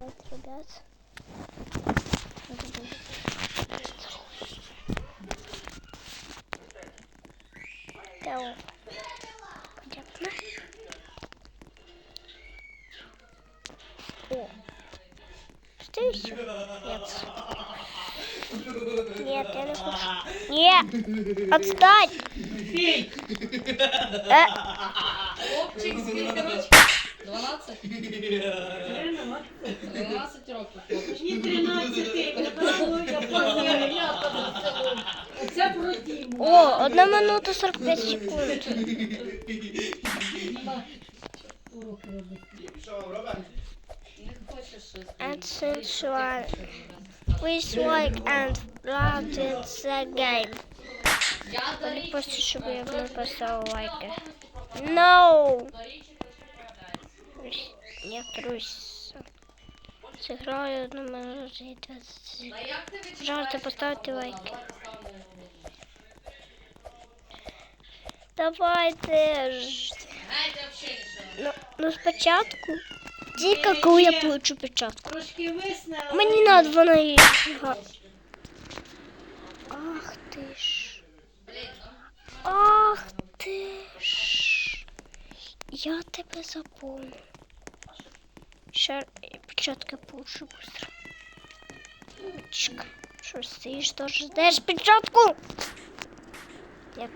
Вот, ребят. Тау. Понятно. О. Что еще? Нет. Нет, я не хочу. Нет! Отстань! Э, скільки років? 12? 12 років. Мені 13, я пам'ятаю, я про Діму. О, одна минута 45 секунд. And sensual. Please like and love the game. Просто, щоб я не лайки. No! Я трусь. Сыграю одну минуту 20. А як ти відчуваєш? Пожалуйста, поставте лайки. Давайте. Ну, ну спочатку. Тільки коли я получу печатку. Мені надо вона її. Ах ти ж. Ах ти ж. Я тебе запомню. Печатка получше быстро. Чик. Что стоишь, тоже ждаешь печатку? Так.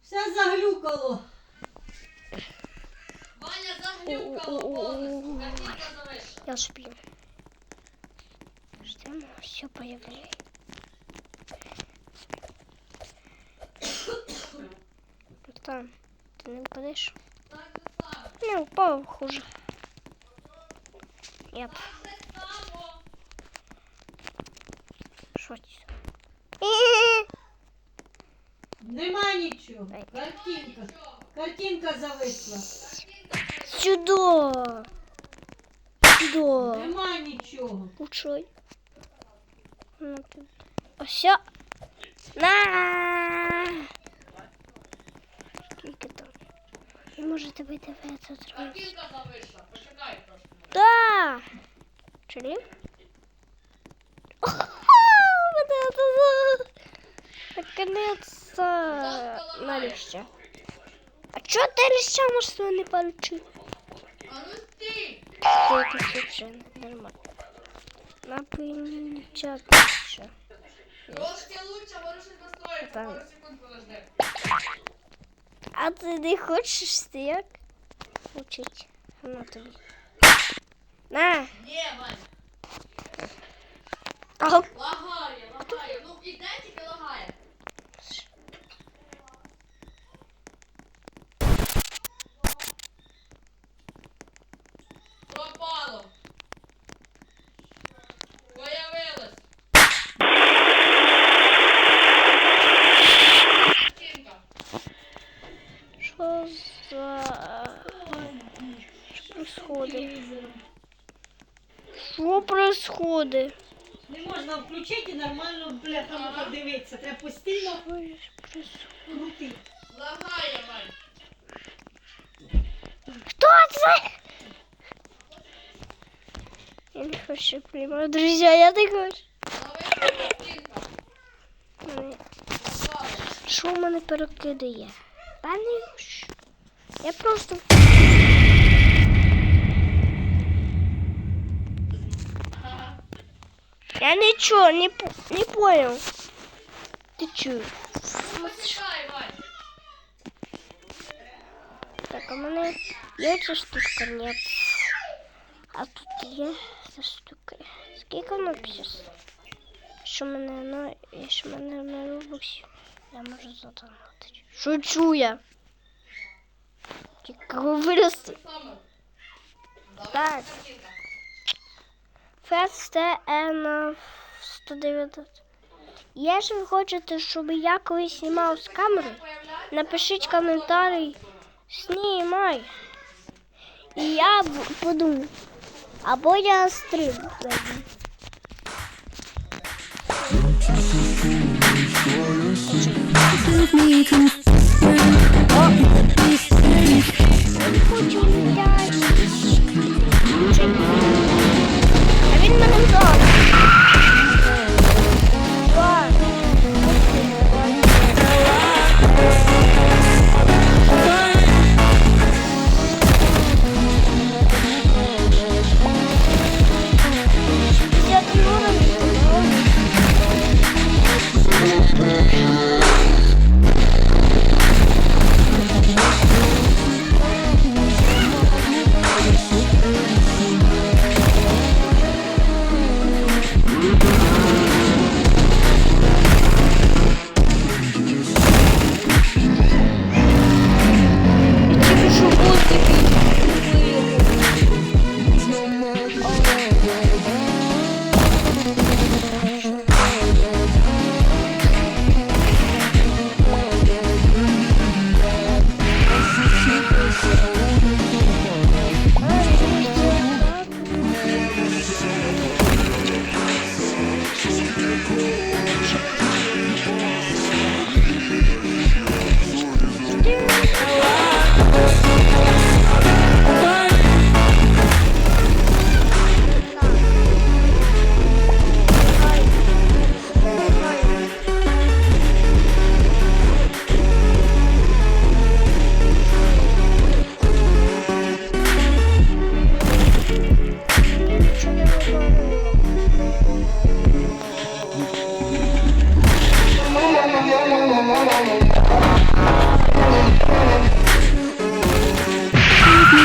Все заглюкало. Ваня заглюкало полностью. Я шпил. Ждем, все появляется. Там, ты не упадешь? Не упал, хуже. Что здесь? Нема нічого. Картинка. Картинка зависла. Сюда. Сюда. Нема нічого. Лучшой. Ну, На. Скільки там? Ви можете видивитися зробити. Картинка зависла. Почекай трошки. Да. Чили? Наконец-то нарешті. А чого ти леща що не получив? А ну стій! Ти тут вже нормально. Напинчат ще. Трошки лучше, можеш не настроїти. Так. Пару секунд подожди. А ти не хочеш як? Учить. На тобі. На. Не, Ваня. Лагає, лагає. Ну, іде тільки лагає. Пропало. Появилось. Картинка. Що за... Що происходит? Що происходит? Не можна включити і нормально бляха подивитися. Треба постійно крутити. Лагає, Вань. Кто это? Я не хочу понимать, друзья, я не хочу. Що в мене перекидає? Та не хочу. Я просто... Я ничего не, по- не понял. Ты чё? Почекай, Вань. Так, а в мене є ця штука? Нет. А тут є ця штука. Скільки воно піс? Що в мене на... Якщо в мене на рубоксі, я можу задонатити. Шучу я. Кого вирости? Саме. Зависла Так. Фест N 190. Якщо ви хочете, щоб я колись знімав з камери, напишіть коментарі, знімай. І я буду. Або я стрим. зайду.